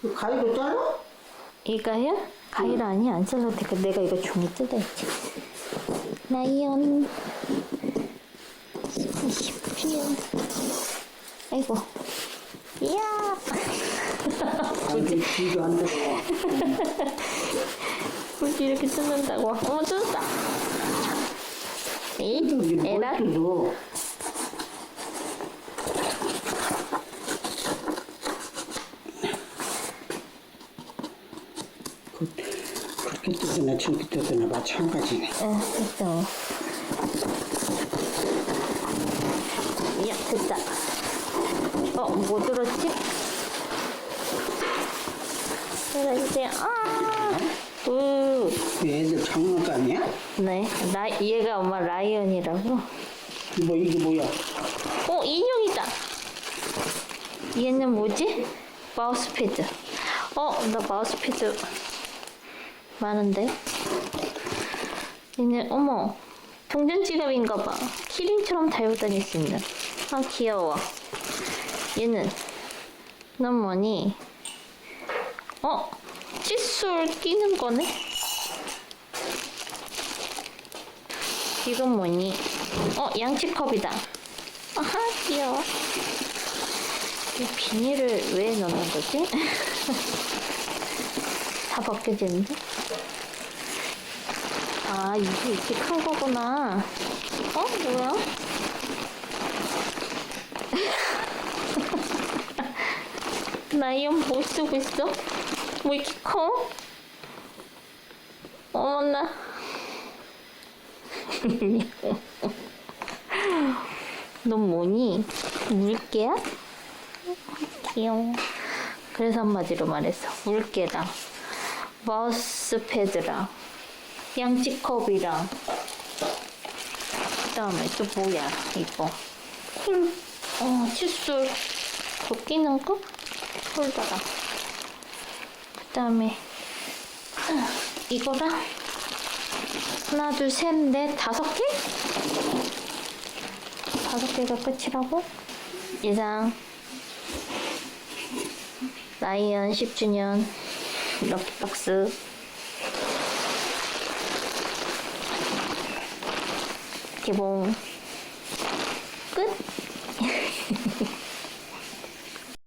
그 가위로 잘라? 이거요? 가위로 아니 안 잘라도 되고 내가 이거 종이 뜯어야지. 라이언. 10주년 아이고. 이야! 아니, 뒤도 안 들어. 굳이 이렇게 뜯는다고. 어머 뜯었다. 이 이게 에라? 뭘 뜯어? 그, 그렇게 뜯으나 저렇게 뜯으나 마찬가지네. 응 됐어 이야 됐다 어 뭐 들었지? 내가 이제 아 으. 애들 장난감이야? 네, 나 얘가 엄마 라이언이라고. 뭐 이게 뭐야? 어, 인형이다. 얘는 뭐지? 마우스 패드. 어, 나 마우스 패드 많은데. 얘는 어머, 동전 지갑인가 봐. 키링처럼 달고 다닐 수 있는. 아, 귀여워. 얘는 넌 뭐니? 어, 칫솔 끼는 거네? 이건 뭐니? 어, 양치컵이다. 아하, 귀여워. 이 비닐을 왜 넣는 거지? 다 벗겨지는데? 아, 이게 이렇게 큰 거구나. 어, 뭐야? 라이언 뭐 쓰고 있어? 뭐 이렇게 커? 어머나. 넌 뭐니? 물개야? 귀여워. 그래서 한마디로 말했어. 물개랑 마우스 패드랑 양치 컵이랑 그 다음에 또 뭐야 이거 쿨, 어 칫솔 그 끼는 거? 홀더랑 그 다음에 이거랑 하나 둘 셋 넷 다섯 개? 다섯 개가 끝이라고? 예상 라이언 10주년 럭키박스. 개봉 끝